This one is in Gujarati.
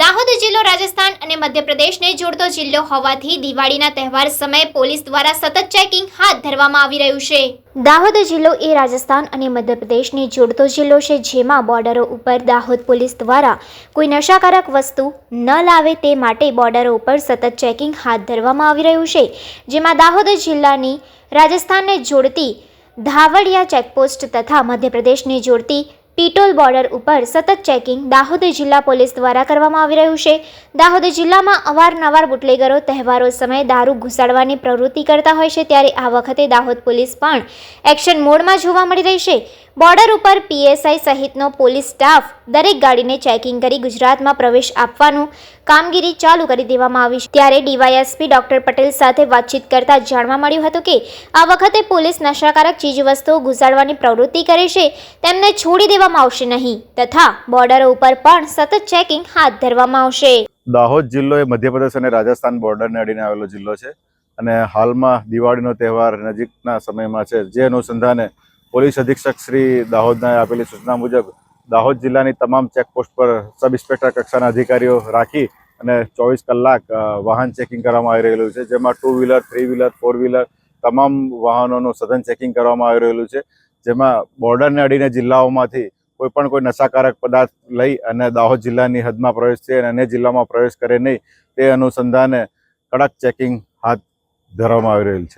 દાહોદ જિલ્લો, રાજસ્થાન અને મધ્યપ્રદેશને જોડતો જિલ્લો હોવાથી દિવાળીના તહેવાર સમયે પોલીસ દ્વારા સતત ચેકિંગ હાથ ધરવામાં આવી રહ્યું છે. દાહોદ જિલ્લો એ રાજસ્થાન અને મધ્યપ્રદેશને જોડતો જિલ્લો છે, જેમાં બોર્ડરો ઉપર દાહોદ પોલીસ દ્વારા કોઈ નશાકારક વસ્તુ ન લાવે તે માટે બોર્ડરો ઉપર સતત ચેકિંગ હાથ ધરવામાં આવી રહ્યું છે, જેમાં દાહોદ જિલ્લાની રાજસ્થાનને જોડતી ધાવડિયા ચેકપોસ્ટ તથા મધ્યપ્રદેશને જોડતી પીટોલ બોર્ડર ઉપર સતત ચેકિંગ દાહોદ જિલ્લા પોલીસ દ્વારા કરવામાં આવી રહ્યું છે. દાહોદ જિલ્લામાં અવારનવાર બુટલેગરો તહેવારો સમયે દારૂ ઘુસાડવાની પ્રવૃત્તિ કરતા હોય છે, ત્યારે આ વખતે દાહોદ પોલીસ પણ એક્શન મોડમાં જોવા મળી રહી છે. બોર્ડર ઉપર પીએસઆઈ સહિતનો પોલીસ સ્ટાફ દરેક ગાડીને ચેકિંગ કરી ગુજરાતમાં પ્રવેશ આપવાનું કામગીરી ચાલુ કરી દેવામાં આવી ત્યારે ડીવાયએસપી ડોક્ટર પટેલ સાથે વાતચીત કરતા જાણવા મળ્યું હતું કે આ વખતે પોલીસ નશાકારક ચીજવસ્તુઓ ઘુસાડવાની પ્રવૃત્તિ કરે છે, તેમને છોડી દેવામાં આવશે નહીં તથા બોર્ડરો ઉપર પણ સતત ચેકિંગ હાથ ધરવામાં આવશે. દાહોદ જિલ્લો એ મધ્યપ્રદેશ અને રાજસ્થાન બોર્ડરને અડીને આવેલો જિલ્લો છે અને હાલમાં દિવાળીનો તહેવાર નજીકના સમયમાં છે, જે અનુસંધાને પોલીસ અધિક્ષક શ્રી દાહોદના આપેલી સૂચના મુજબ દાહોદ જિલ્લાની તમામ ચેકપોસ્ટ પર સબ ઇન્સ્પેક્ટર કક્ષાના અધિકારીઓ રાખી અને ચોવીસ કલાક વાહન ચેકિંગ કરવામાં આવી રહેલું છે, જેમાં two wheeler, three wheeler, four wheeler તમામ વાહનોનું સઘન ચેકિંગ કરવામાં આવી રહેલું છે, જેમાં બોર્ડરને અડીને જિલ્લાઓમાંથી કોઈ પણ કોઈ નશાકારક પદાર્થ લઈ અને દાહોદ જિલ્લાની હદમાં પ્રવેશ છે અને અન્ય જિલ્લામાં પ્રવેશ કરે નહીં તે અનુસંધાને કડક ચેકિંગ હાથ ધરવામાં આવી રહેલ છે.